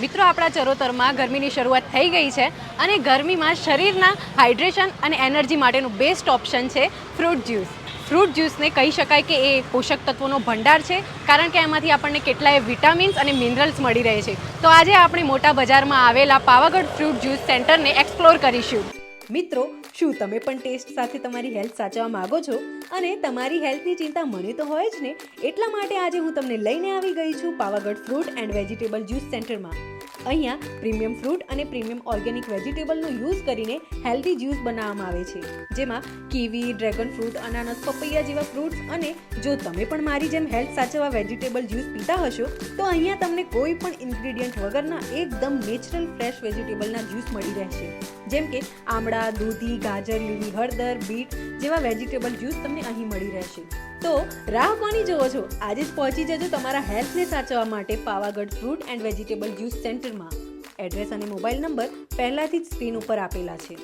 મિત્રો, આપણા ચરોતરમાં ગરમીની શરૂઆત થઈ ગઈ છે અને ગરમીમાં શરીરના હાઇડ્રેશન અને એનર્જી માટેનું બેસ્ટ ઓપ્શન છે ફ્રૂટ જ્યુસ. ફ્રૂટ જ્યુસને કહી શકાય કે એ પોષક તત્વોનો ભંડાર છે, કારણ કે એમાંથી આપણને કેટલાય વિટામિન્સ અને મિનરલ્સ મળી રહે છે. તો આજે આપણે મોટા બજારમાં આવેલા પાવાગઢ ફ્રૂટ જ્યુસ સેન્ટરને એક્સપ્લોર કરીશું. મિત્રો શું તમે પણ ટેસ્ટ સાથે તમારી હેલ્થ સાચવવા માંગો છો? અને તમારી હેલ્થની ચિંતા મને તો હોય જ ને? એટલા માટે આજે હું તમને લઈને આવી ગઈ છું Pavagadh fruit and vegetable juice સેન્ટરમાં. અહીંયા પ્રીમિયમ ફ્રૂટ અને પ્રીમિયમ ઓર્ગેનિક વેજીટેબલનો યુઝ કરીને હેલ્ધી જ્યુસ બનાવવામાં આવે છે. જેમાં કીવી, ડ્રેગન ફ્રૂટ, અનાનસ, પપૈયા જેવા ફ્રૂટ્સ અને જો તમે પણ મારી જેમ હેલ્થ સાચવવા વેજીટેબલ જ્યુસ પીતા હશો, તો અહીંયા તમને કોઈ પણ ઇન્ગ્રીડિયન્ટ વગરના એકદમ નેચરલ ફ્રેશ વેજીટેબલના જ્યુસ મળી રહેશે. જેમ કે આમળા, દૂધી, ગાજર, લીલી હળદર, બીટ જેવા વેજીટેબલ જ્યુસ તમને અહીં મળી રહેશે. તો રાહ કોની જુઓ છો? આજે જ પહોંચી જજો તમારા હેલ્થને સાચવવા માટે Pavagadh fruit and vegetable juice સેન્ટરમાં. એડ્રેસ અને મોબાઈલ નંબર પહેલાથી જ સ્ક્રીન ઉપર આપેલા છે.